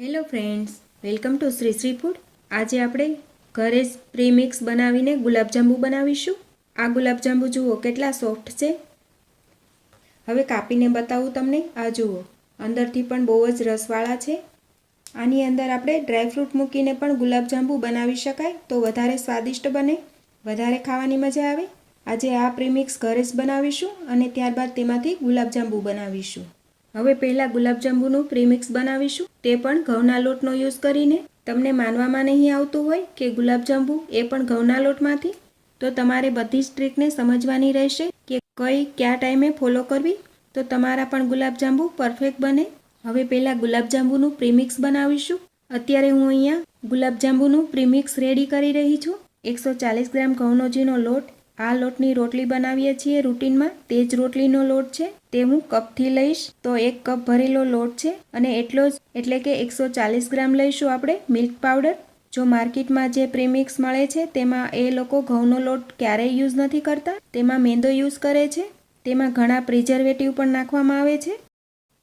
Hello friends welcome to Shri Shri food આજે આપણે ઘરે જ પ્રીમિક્સ બનાવીને ગુલાબજાંબુ બનાવીશું. આ ગુલાબજાંબુ જુઓ, કેટલા સોફ્ટ છે. હવે કાપીને બતાવું તમને. આ જુઓ, અંદરથી પણ બહુ જ રસવાળા છે. આની અંદર આપણે ડ્રાયફ્રૂટ મૂકીને પણ ગુલાબજાંબુ બનાવી શકાય. તો વધારે સ્વાદિષ્ટ બને, વધારે ખાવાની મજા આવે. આજે આ પ્રીમિક્સ ઘરે જ બનાવીશું અને ત્યારબાદ તેમાંથી ગુલાબજાંબુ બનાવીશું. હવે પહેલાં ગુલાબજાંબુનું પ્રીમિક્સ બનાવીશું. તે પણ ઘઉંના લોટનો યુઝ કરીને. તમને માનવામાં નહીં આવતું હોય કે ગુલાબજાંબુ એ પણ ઘઉંના લોટમાંથી? તો તમારે બધી જ ટ્રીકને સમજવાની રહેશે કે કઈ કયા ટાઈમે ફોલો કરવી? તો તમારા પણ ગુલાબજાંબુ પરફેક્ટ બને. હવે પહેલાં ગુલાબજાંબુનું પ્રીમિક્સ બનાવીશું. અત્યારે હું અહીંયા ગુલાબજાંબુનું પ્રીમિક્સ રેડી કરી રહી છું. એકસો ચાલીસ ગ્રામ ઘઉંનો જીનો લોટ આ લોટની રોટલી બનાવીએ છીએ રૂટીનમાં. તે જ રોટલીનો લોટ છે. તે હું કપથી લઈશ. તો એક કપ ભરેલો લોટ છે અને એટલો જ, એટલે કે એકસો ચાલીસ ગ્રામ લઈશું આપણે મિલ્ક પાવડર. જો માર્કેટમાં જે પ્રીમિક્સ મળે છે, તેમાં એ લોકો ઘઉંનો લોટ ક્યારેય યુઝ નથી કરતા. તેમાં મેંદો યુઝ કરે છે. તેમાં ઘણા પ્રિઝર્વેટિવ પણ નાખવામાં આવે છે.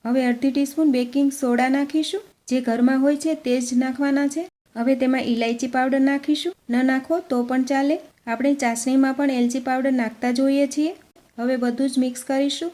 હવે અડધી ટીસ્પૂન બેકિંગ સોડા નાખીશું. જે ઘરમાં હોય છે, તે જ નાખવાના છે. હવે તેમાં ઇલાયચી પાવડર નાખીશું. ન નાખો તો પણ ચાલે. આપણે ચાસણીમાં પણ એલચી પાવડર નાખતા જોઈએ છીએ. હવે બધું જ મિક્સ કરીશું.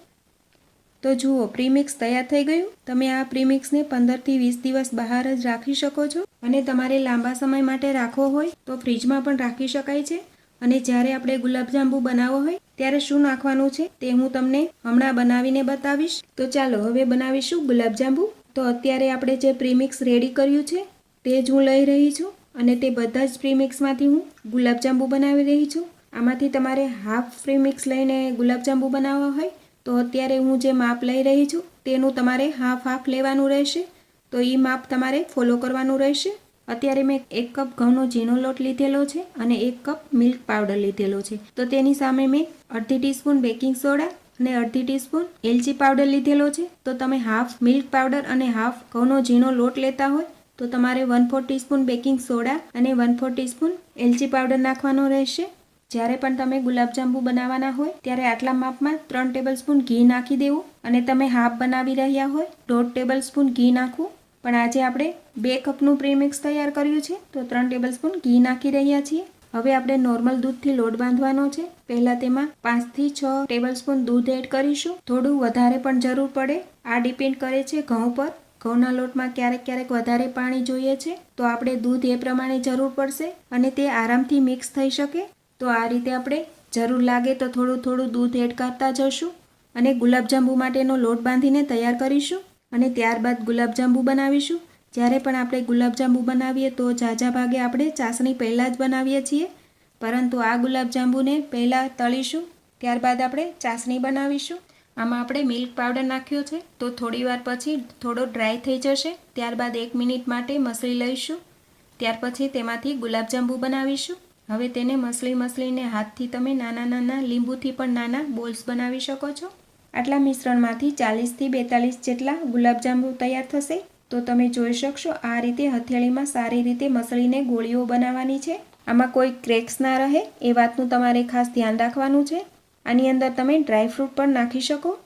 તો જુઓ, પ્રીમિક્સ તૈયાર થઈ ગયું. તમે આ પ્રીમિક્સને પંદરથી વીસ દિવસ બહાર જ રાખી શકો છો. અને તમારે લાંબા સમય માટે રાખવો હોય, તો ફ્રીજમાં પણ રાખી શકાય છે. અને જ્યારે આપણે ગુલાબજાંબુ બનાવવો હોય, ત્યારે શું નાખવાનું છે તે હું તમને હમણાં બનાવીને બતાવીશ. તો ચાલો, હવે બનાવીશું ગુલાબજાંબુ. તો અત્યારે આપણે જે પ્રીમિક્સ રેડી કર્યું છે, તે જ હું લઈ રહી છું. અને તે બધા જ પ્રીમિક્સમાંથી હું ગુલાબજાંબુ બનાવી રહી છું. આમાંથી તમારે હાફ પ્રીમિક્સ લઈને ગુલાબજાંબુ બનાવવા હોય, તો અત્યારે હું જે માપ લઈ રહી છું, તેનું તમારે હાફ હાફ લેવાનું રહેશે. તો એ માપ તમારે ફોલો કરવાનું રહેશે. અત્યારે મેં એક કપ ઘઉંનો ઝીણો લોટ લીધેલો છે અને એક કપ મિલ્ક પાવડર લીધેલો છે. તો તેની સામે મેં અડધી ટીસ્પૂન બેકિંગ સોડા અને અડધી ટીસ્પૂન એલચી પાવડર લીધેલો છે. તો તમે હાફ મિલ્ક પાવડર અને હાફ ઘઉંનો ઝીણો લોટ લેતા હોય તો તમારે one four teaspoon baking soda અને વન ફોર ટીસ્પૂન એલચી પાવડર નાખવાનો રહેશે. જ્યારે પણ તમે ગુલાબજાંબુ બનાવવાના હોય, ત્યારે આટલા માપમાં ત્રણ ટેબલ સ્પૂન ઘી નાખી દેવું અને તમે હાફ બનાવી રહ્યા હોય, દોઢ ટેબલ સ્પૂન ઘી નાખવું. પણ આજે આપણે બે કપનું પ્રીમિક્સ તૈયાર કર્યું છે, તો ત્રણ ટેબલ સ્પૂન ઘી નાખી રહ્યા છીએ. હવે આપણે નોર્મલ દૂધથી લોટ બાંધવાનો છે. પહેલાં તેમાં પાંચથી છ ટેબલ સ્પૂન દૂધ એડ કરીશું. થોડું વધારે પણ જરૂર પડે. આ ડિપેન્ડ કરે છે ઘઉં પર. ઘઉંના લોટમાં ક્યારેક ક્યારેક વધારે પાણી જોઈએ છે, તો આપણે દૂધ એ પ્રમાણે જરૂર પડશે અને તે આરામથી મિક્સ થઈ શકે. તો આ રીતે આપણે જરૂર લાગે તો થોડું થોડું દૂધ એડ કરતા જશું અને ગુલાબજાંબુ માટેનો લોટ બાંધીને તૈયાર કરીશું અને ત્યારબાદ ગુલાબજાંબુ બનાવીશું. જ્યારે પણ આપણે ગુલાબજાંબુ બનાવીએ તો ઝાઝા ભાગે આપણે ચાસણી પહેલાં જ બનાવીએ છીએ, પરંતુ આ ગુલાબજાંબુને પહેલાં તળીશું, ત્યારબાદ આપણે ચાસણી બનાવીશું. આમાં આપણે મિલ્ક પાવડર નાખ્યો છે. તો થોડીવાર પછી થોડો ડ્રાય થઈ જશે. ત્યારબાદ એક મિનિટ માટે મસળી લઈશું. ત્યાર પછી તેમાંથી ગુલાબજાંબુ બનાવીશું. હવે તેને મસળી મસળીને હાથથી તમે નાના નાના લીંબુથી પણ નાના બોલ્સ બનાવી શકો છો. આટલા મિશ્રણમાંથી ચાલીસથી બેતાલીસ જેટલા ગુલાબજાંબુ તૈયાર થશે. તો તમે જોઈ શકશો આ રીતે હથેળીમાં સારી રીતે મસળીને ગોળીઓ બનાવવાની છે. આમાં કોઈ ક્રેક્સ ના રહે, એ વાતનું તમારે ખાસ ધ્યાન રાખવાનું છે. આની અંદર તમે ડ્રાયફ્રૂટ પણ નાખી શકો.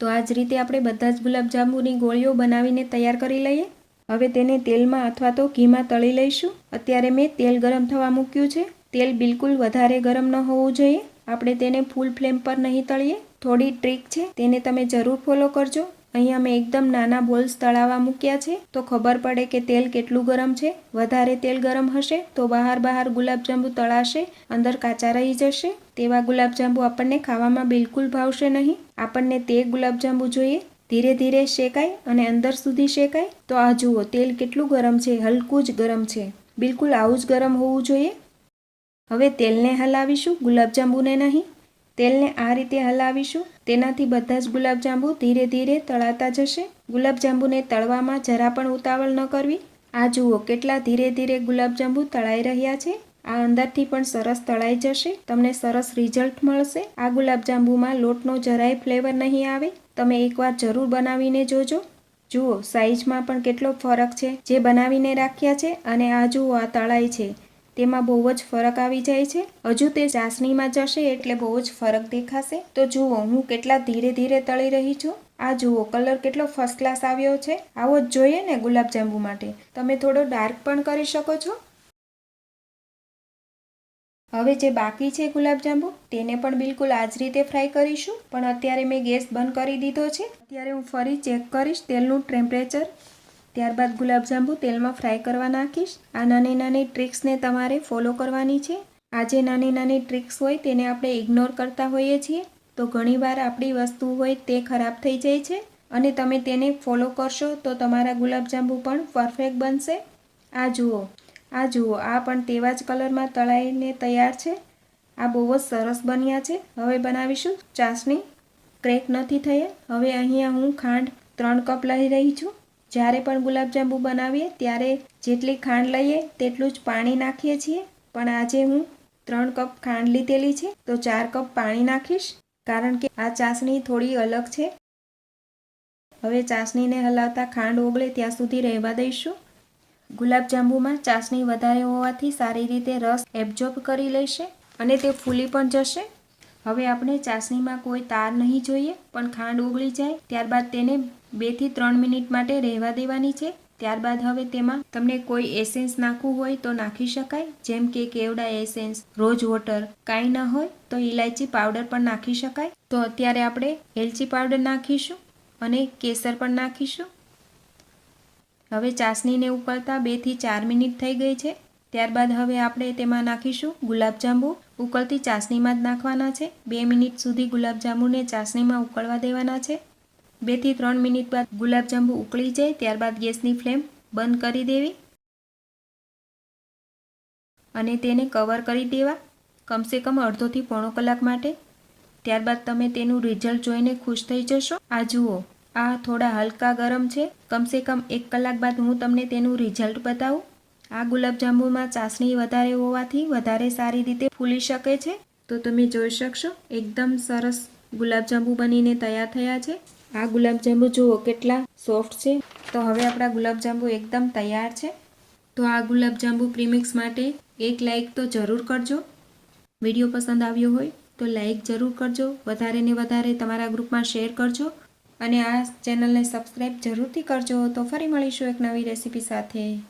તો આ જ રીતે આપણે બધા જ ગુલાબજાંબુની ગોળીઓ બનાવીને તૈયાર કરી લઈએ. હવે તેને તેલમાં અથવા તો ઘીમાં તળી લઈશું. અત્યારે મેં તેલ ગરમ થવા મૂક્યું છે. તેલ બિલકુલ વધારે ગરમ ન હોવું જોઈએ. આપણે તેને ફૂલ ફ્લેમ પર નહીં તળીએ. થોડી ટ્રીક છે. તેને તમે જરૂર ફોલો કરજો. અહીંયા મેં એકદમ નાના બોલ્સ તળાવવા મૂક્યા છે. તો ખબર પડે કે તેલ કેટલું ગરમ છે. વધારે તેલ ગરમ હશે તો બહાર બહાર ગુલાબજાંબુ તળાશે, અંદર કાચા રહી જશે. તેવા ગુલાબજાંબુ આપણને ખાવામાં બિલકુલ ભાવશે નહીં. આપણને તે ગુલાબજાંબુ જોઈએ. ધીરે ધીરે શેકાય અને અંદર સુધી શેકાય. તો આ જુઓ, તેલ કેટલું ગરમ છે, હલકું જ ગરમ છે. બિલકુલ આવું જ ગરમ હોવું જોઈએ. હવે તેલને હલાવીશું, ગુલાબજાંબુને નહીં. તેલને આ રીતે હલાવીશું. તેનાથી બધા જ ગુલાબજાંબુ ધીરે ધીરે તળાતા જશે. ગુલાબજાંબુને તળવામાં જરા પણ ઉતાવળ ન કરવી. આ જુઓ કેટલા ધીરે ધીરે ગુલાબજાંબુ તળાઈ રહ્યા છે. આ અંદરથી પણ સરસ તળાઈ જશે. તમને સરસ રિઝલ્ટ મળશે. આ ગુલાબજાંબુમાં લોટનો જરાય ફ્લેવર નહીં આવે. તમે એકવાર જરૂર બનાવીને જોજો. જુઓ સાઇઝમાં પણ કેટલો ફરક છે. જે બનાવીને રાખ્યા છે અને આ જુઓ આ તળાઈ છે. તેમાં બહુ જ ફરક આવી જાય છે. હજુ તે ચાસણીમાં જશે એટલે બહુ જ ફરક દેખાશે. તો જુઓ, હું કેટલા ધીરે ધીરે તળી રહી છું. આ જુઓ, કલર કેટલો ફર્સ્ટ ક્લાસ આવ્યો છે. આવો જ જોઈએ ને ગુલાબજાંબુ માટે. તમે થોડો ડાર્ક પણ કરી શકો છો. હવે જે બાકી છે ગુલાબજાંબુ, તેને પણ બિલકુલ આ જ રીતે ફ્રાય કરીશું. પણ અત્યારે મેં ગેસ બંધ કરી દીધો છે. અત્યારે હું ફરી ચેક કરીશ તેલનું ટેમ્પરેચર ત્યારબાદ ગુલાબજાંબુ તેલમાં ફ્રાય કરવા નાખીશ. આ નાની નાની ટ્રિક્સને તમારે ફોલો કરવાની છે. આ જે નાની નાની ટ્રિક્સ હોય તેને આપણે ઇગ્નોર કરતા હોઈએ છીએ. તો ઘણીવાર આપણી વસ્તુ હોય તે ખરાબ થઈ જાય છે અને તમે તેને ફોલો કરશો તો તમારા ગુલાબજાંબુ પણ પરફેક્ટ બનશે. આ જુઓ આ જુઓ, આ પણ તેવા જ કલરમાં તળાઈને તૈયાર છે. આ બહુ જ સરસ બન્યા છે. હવે બનાવીશું ચાસણી. ક્રેક નથી થયા. હવે અહીંયા હું ખાંડ ત્રણ કપ લઈ રહી છું. જ્યારે પણ ગુલાબજાંબુ બનાવીએ, ત્યારે જેટલી ખાંડ લઈએ તેટલું જ પાણી નાખીએ છીએ. પણ આજે હું ત્રણ કપ ખાંડ લીધેલી છે, તો ચાર કપ પાણી નાખીશ, કારણ કે આ ચાસણી થોડી અલગ છે. હવે ચાસણીને હલાવતા ખાંડ ઓગળે ત્યાં સુધી રહેવા દઈશું. ગુલાબજાંબુમાં ચાસણી વધારે હોવાથી સારી રીતે રસ એબ્ઝોર્બ કરી લેશે અને તે ફૂલી પણ જશે. હવે આપણે ચાસણીમાં કોઈ તાર નહીં જોઈએ, પણ ખાંડ ઓગળી જાય, ત્યારબાદ તેને બેથી ત્રણ મિનિટ માટે રહેવા દેવાની છે. ત્યારબાદ હવે તેમાં તમને કોઈ એસેન્સ નાખવું હોય તો નાખી શકાય, જેમ કે કેવડા એસેન્સ, રોજ વોટર, કાંઈ ન હોય તો ઇલાયચી પાવડર પણ નાખી શકાય. તો અત્યારે આપણે એલચી પાવડર નાખીશું અને કેસર પણ નાખીશું. હવે ચાસણીને ઉકળતા બેથી ચાર મિનિટ થઈ ગઈ છે. ત્યારબાદ હવે આપણે તેમાં નાખીશું ગુલાબજાંબુ. ઉકળતી ચાસણીમાં જ નાખવાના છે. બે મિનિટ સુધી ગુલાબજાંબુને ચાસણીમાં ઉકળવા દેવાના છે. બેથી ત્રણ મિનિટ બાદ ગુલાબજાંબુ ઉકળી જાય, ત્યારબાદ ગેસની ફ્લેમ બંધ કરી દેવી. અને તેને કવર કરી દેવા. કમસે કમ અડધોથી પોણો કલાક માટે. ત્યારબાદ તમે તેનું રિઝલ્ટ જોઈને ખુશ થઈ જશો. આ જુઓ, આ થોડા હલકા ગરમ છે. કમસે કમ એક કલાક બાદ હું તમને તેનું રિઝલ્ટ બતાવું. આ ગુલાબજાંબુમાં ચાસણી વધારે હોવાથી વધારે સારી રીતે ફૂલી શકે છે. તો તમે જોઈ શકશો, એકદમ સરસ ગુલાબજાંબુ બનીને તૈયાર થયા છે. આ ગુલાબજાંબુ જુઓ કેટલા સોફ્ટ છે. તો હવે આપણા ગુલાબજાંબુ એકદમ તૈયાર છે. તો આ ગુલાબજાંબુ પ્રીમિક્સ માટે એક લાઇક તો જરૂર કરજો. વીડિયો પસંદ આવ્યો હોય તો લાઇક જરૂર કરજો. વધારે ને વધારે તમારા ગ્રુપમાં શેર કરજો. અને આ ચેનલને સબસ્ક્રાઈબ જરૂરથી કરજો. તો ફરી મળીશું એક નવી રેસીપી સાથે.